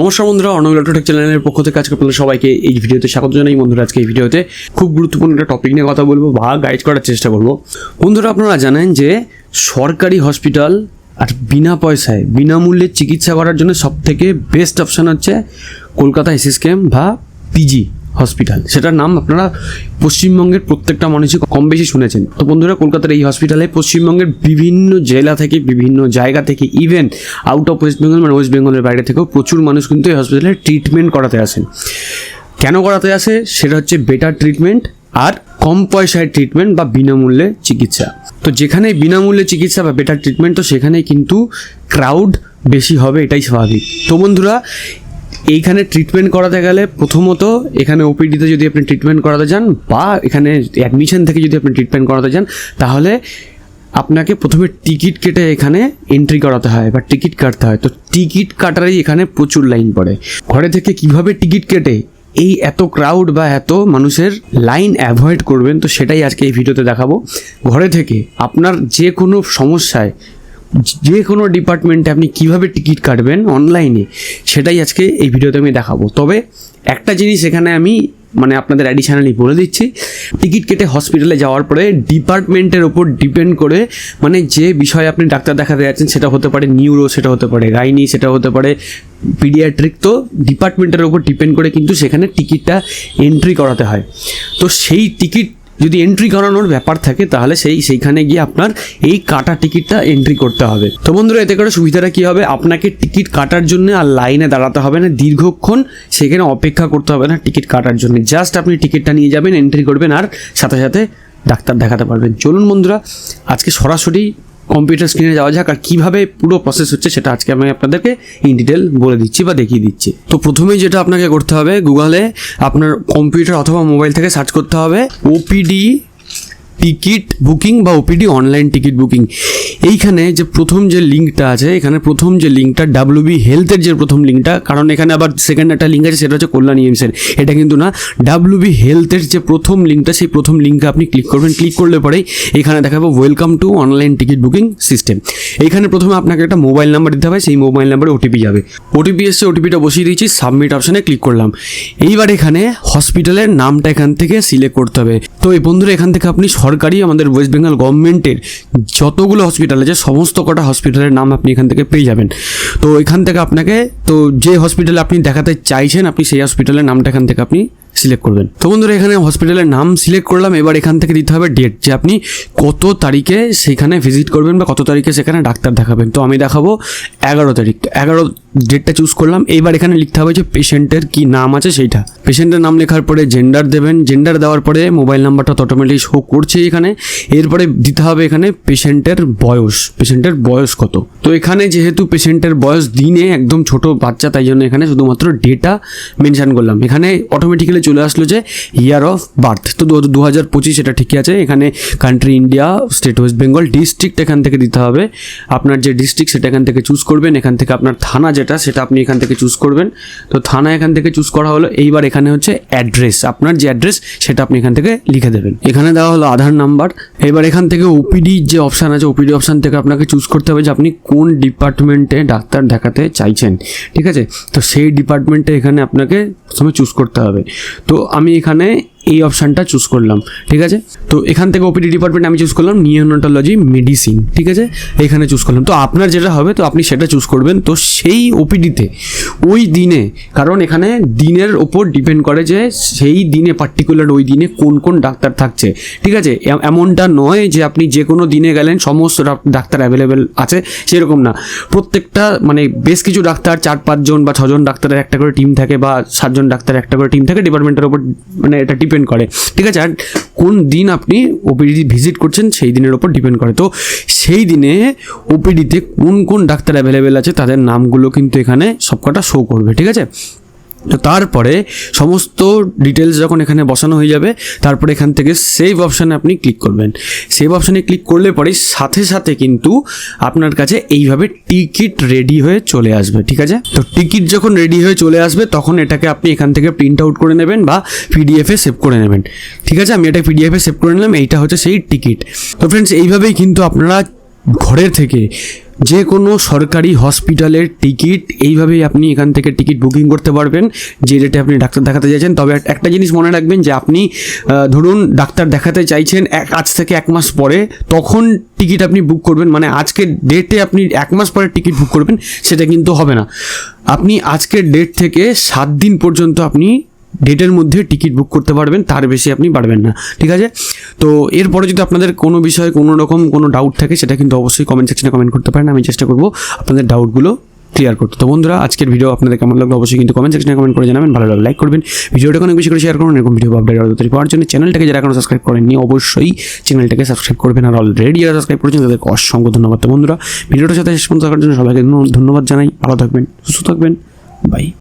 নমস্কার বন্ধুরা, অর্ণব ইলেকট্রনিক চ্যানেলের পক্ষ থেকে আজকে আপনাদের সবাইকে এই ভিডিওতে স্বাগত জানাই। বন্ধুরা, আজকে এই ভিডিওতে খুব গুরুত্বপূর্ণ একটা টপিক নিয়ে কথা বলব বা গাইড করার চেষ্টা করব। বন্ধুরা, আপনারা জানেন যে সরকারি হসপিটাল আর বিনা পয়সায়, বিনামূল্যে চিকিৎসা করার জন্য সব থেকে বেস্ট অপশান হচ্ছে কলকাতা এসএসকেএম বা পিজি হসপিটাল। সেটার নাম আপনারা পশ্চিমবঙ্গের প্রত্যেকটা মানুষই কম বেশি শুনেছেন। তো বন্ধুরা, কলকাতার এই হসপিটালে পশ্চিমবঙ্গের বিভিন্ন জেলা থেকে, বিভিন্ন জায়গা থেকে even out of West Bengal মানে ওয়েস্ট বেঙ্গলের বাইরে থেকেও প্রচুর মানুষ কিন্তু এই হসপিটালে ট্রিটমেন্ট করাতে আসেন। কেন করাতে আসে? সেটা হচ্ছে বেটার ট্রিটমেন্ট আর কম পয়সায় ট্রিটমেন্ট বা বিনামূল্যে চিকিৎসা। তো যেখানে বিনামূল্যে চিকিৎসা বা বেটার ট্রিটমেন্ট তো সেখানে কিন্তু ক্রাউড বেশি হবে, এটাই স্বাভাবিক। তো বন্ধুরা এইখানে ট্রিটমেন্ট করাতে গেলে প্রথমত এখানে ওপিডিতে যদি আপনি ট্রিটমেন্ট করাতে যান বা এখানে অ্যাডমিশন থেকে যদি আপনি ট্রিটমেন্ট করাতে যান, তাহলে আপনাকে প্রথমে টিকিট কেটে এখানে এন্ট্রি করাতে হয় বা টিকিট কাটতে হয়। তো টিকিট কাটারই এখানে প্রচুর লাইন পড়ে। ঘরে থেকে কীভাবে টিকিট কেটে এই এত ক্রাউড বা এত মানুষের লাইন অ্যাভয়েড করবেন, তো সেটাই আজকে এই ভিডিওতে দেখাবো। ঘরে থেকে আপনার যে কোনো সমস্যায় যে কোনো ডিপার্টমেন্টে আপনি কীভাবে টিকিট কাটবেন অনলাইনে সেটাই আজকে এই ভিডিওতে আমি দেখাবো। তবে একটা জিনিস এখানে আমি মানে আপনাদের অ্যাডিশনালি বলে দিচ্ছি টিকিট কেটে হসপিটালে যাওয়ার পরে ডিপার্টমেন্টের ওপর ডিপেন্ড করে মানে যে বিষয়ে আপনি ডাক্তার দেখাতে যাচ্ছেন, সেটা হতে পারে নিউরো সেটা হতে পারে গাইনি সেটা হতে পারে পিডিয়াট্রিক তো ডিপার্টমেন্টের ওপর ডিপেন্ড করে কিন্তু সেখানে টিকিটটা এন্ট্রি করাতে হয়। তো সেই টিকিট যদি এন্ট্রি করানোর ব্যাপার থাকে, তাহলে সেই, সেইখানে গিয়ে আপনার এই কাটা টিকিটটা এন্ট্রি করতে হবে। তো বন্ধুরা, এতে করে সুবিধাটা কী হবে? আপনাকে টিকিট কাটার জন্য আর লাইনে দাঁড়াতে হবে না। দীর্ঘক্ষণ সেখানে অপেক্ষা করতে হবে না টিকিট কাটার জন্য। জাস্ট আপনি টিকিটটা নিয়ে যাবেন এন্ট্রি করবেন আর সাথে সাথে ডাক্তার দেখাতে পারবেন। চলুন বন্ধুরা, আজকে সরাসরি কম্পিউটার স্ক্রিনে যাওয়া যাক আর কীভাবে পুরো প্রসেস হচ্ছে সেটা আজকে আমি আপনাদেরকে ইন ডিটেল বলে দিচ্ছি বা দেখিয়ে দিচ্ছি। তো প্রথমেই যেটা আপনাকে করতে হবে গুগলে আপনার কম্পিউটার অথবা মোবাইল থেকে সার্চ করতে হবে ওপিডি টিকিট বুকিং বা ওপিডি অনলাইন টিকিট বুকিং এইখানে যে প্রথম যে লিঙ্কটা আছে, এখানে প্রথম যে লিঙ্কটা ডাব্লিউবি হেলথের যে প্রথম লিঙ্কটা, কারণ এখানে আবার সেকেন্ড একটা লিঙ্ক আছে, সেটা হচ্ছে কল্যাণ ইএমসের এটা কিন্তু না ডাব্লিউবি হেলথের যে প্রথম লিঙ্কটা, সেই প্রথম লিঙ্কে আপনি ক্লিক করবেন। ক্লিক করলে পরেই এখানে দেখাবো welcome to online ticket booking system এইখানে প্রথমে আপনাকে একটা মোবাইল নাম্বার দিতে হবে, সেই মোবাইল নাম্বারে ওটিপি যাবে। ওটিপি এসছে ওটিপিটা বসিয়ে দিয়েছি সাবমিট অপশানে ক্লিক করলাম। এইবার এখানে হসপিটালের নামটা এখান থেকে সিলেক্ট করতে হবে। তো এই বন্ধুরা, এখান থেকে আপনি সরকারি আমাদের ওয়েস্ট বেঙ্গল গভর্নমেন্টের যতগুলো হসপিটাল আছে সমস্ত কটা হসপিটালের নাম আপনি এখান থেকে পেয়ে যাবেন। তো এখান থেকে আপনাকে, তো যে হসপিটালে আপনি দেখাতে চাইছেন, আপনি সেই হসপিটালের নামটা এখান থেকে আপনি সিলেক্ট করবেন। তো বন্ধুরা, এখানে হসপিটালের নাম সিলেক্ট করলাম। এবার এখান থেকে দিতে হবে ডেট যে আপনি কত তারিখে সেখানে ভিজিট করবেন বা কত তারিখে সেখানে ডাক্তার দেখাবেন। তো আমি দেখাবো এগারো তারিখ। এগারো ডেটটা চুজ করলাম। এইবার এখানে লিখতে হবে যে পেশেন্টের কি নাম আছে সেইটা। পেশেন্টের নাম লেখার পরে জেন্ডার দেবেন। জেন্ডার দেওয়ার পরে মোবাইল নাম্বারটা অটোমেটিক শো করছে এখানে। এরপরে দিতে হবে এখানে পেশেন্টের বয়স। পেশেন্টের বয়স কত? তো এখানে যেহেতু পেশেন্টের বয়স দিনে একদম ছোট বাচ্চা, তাই জন্য এখানে শুধুমাত্র ডেটা মেনশান করলাম। এখানে অটোমেটিক্যালি চলে আসলো যে ইয়ার অফ বার্থ তো দু হাজার পঁচিশ এটা ঠিকই আছে। এখানে country India state West Bengal district এখান থেকে দিতে হবে। আপনার যে ডিস্ট্রিক্ট সেটা এখান থেকে চুজ করবেন। এখান থেকে আপনার থানা যেটা, সেটা আপনি এখান থেকে চুজ করবেন। তো থানা এখান থেকে চুজ করা হলো। এইবার এখানে হচ্ছে অ্যাড্রেস আপনার যে অ্যাড্রেস সেটা আপনি এখান থেকে লিখে দেবেন। এখানে দেওয়া হলো আধার নাম্বার এবার এখান থেকে ওপিডি যে অপশান আছে ওপিডি অপশান থেকে আপনাকে চুজ করতে হবে যে আপনি কোন ডিপার্টমেন্টে ডাক্তার দেখাতে চাইছেন। ঠিক আছে? তো সেই ডিপার্টমেন্টে এখানে আপনাকে প্রথমে চুজ করতে হবে। তো আমি এখানে এই অপশানটা চুজ করলাম, ঠিক আছে? তো এখান থেকে ওপিডি ডিপার্টমেন্ট আমি চুজ করলাম নিওনটোলজি মেডিসিন ঠিক আছে? এখানে চুজ করলাম। তো আপনার যেটা হবে, তো আপনি সেটা চুজ করবেন। তো সেই ওপিডিতে ওই দিনে, কারণ এখানে দিনের ওপর ডিপেন্ড করে যে সেই দিনে পার্টিকুলার ওই দিনে কোন কোন ডাক্তার থাকছে, ঠিক আছে? এমনটা নয় যে আপনি যে কোনো দিনে গেলেন, সমস্ত ডাক- ডাক্তার অ্যাভেলেবেল আছে, সেরকম না। প্রত্যেকটা মানে বেশ কিছু ডাক্তার, চার, পাঁচজন বা ছজন ডাক্তারের একটা করে টিম থাকে বা সাতজন ডাক্তারের একটা করে টিম থাকে ডিপার্টমেন্টের ওপর মানে এটা ডিপেন্ড করে। ঠিক আছে? আর কোন দিন আপনি ওপিডি ভিজিট করছেন, সেই দিনের ওপর ডিপেন্ড করে। তো সেই দিনে ওপিডিতে কোন কোন ডাক্তার অ্যাভেলেবেল আছে, তাদের নামগুলো কিন্তু এখানে সবকটা শো করবে। ঠিক আছে? তো তারপরে সমস্ত ডিটেলস যখন এখানে বসানো হয়ে যাবে, তারপরে এখান থেকে সেভ অপশানে আপনি ক্লিক করবেন। সেভ অপশানে ক্লিক করলে পরে সাথে সাথে কিন্তু আপনার কাছে এইভাবে টিকিট রেডি হয়ে চলে আসবে, ঠিক আছে? তো টিকিট যখন রেডি হয়ে চলে আসবে, তখন এটাকে আপনি এখান থেকে প্রিন্ট আউট করে নেবেন বা পিডিএফে সেভ করে নেবেন, ঠিক আছে? আমি এটা পিডিএফে সেভ করে নিলাম, এইটা হচ্ছে সেই টিকিট তো ফ্রেন্ডস এইভাবেই কিন্তু আপনারা ঘরের থেকে যে কোনো সরকারি হসপিটালের টিকিট, এইভাবেই আপনি এখান থেকে টিকিট বুকিং করতে পারবেন। যে ডেটে আপনি ডাক্তার দেখাতে চাইছেন, তবে একটা জিনিস মনে রাখবেন যে আপনি ধরুন ডাক্তার দেখাতে চাইছেন এক, আজ থেকে এক মাস পরে, তখন টিকিট আপনি বুক করবেন। মানে আজকের ডেটে আপনি এক মাস পরে টিকিট বুক করবেন, সেটা কিন্তু হবে না। আপনি আজকের ডেট থেকে সাত দিন পর্যন্ত আপনি ডেটের মধ্যে টিকিট বুক করতে পারবেন, তার বেশি আপনি পারবেন না। ঠিক আছে? তো এরপরে যদি আপনাদের কোনো বিষয়ে কোনো রকম কোনো ডাউট থাকে, সেটা কিন্তু অবশ্যই কমেন্ট সেকশনে কমেন্ট করতে পারেন, আমি চেষ্টা করব আপনাদের ডাউটগুলো ক্লিয়ার করতে। তো বন্ধুরা, আজকের ভিডিও আপনাদের কেমন লাগল অবশ্যই কিন্তু কমেন্ট সেকশনে কমেন্ট করে জানাবেন, ভালো লাগলে লাইক করবেন। ভিডিওটা অনেক বেশি করে শেয়ার করুন, এরকম ভিডিও আপডেট আরও তৈরি পাওয়ার জন্য। চ্যানেলটাকে যারা এখনও সাবস্ক্রাইব করেননি, অবশ্যই চ্যানেলটাকে সাবস্ক্রাইব করবেন। আর অলরেডি যারা সাবস্ক্রাইব করেছেন, তাদেরকে অসংখ্য ধন্যবাদ। তো বন্ধুরা, ভিডিওটার সাথে শেষ পর্যন্ত থাকার জন্য সবাইকে ধন্য- ধন্যবাদ জানাই। ভালো থাকবেন, সুস্থ থাকবেন। বাই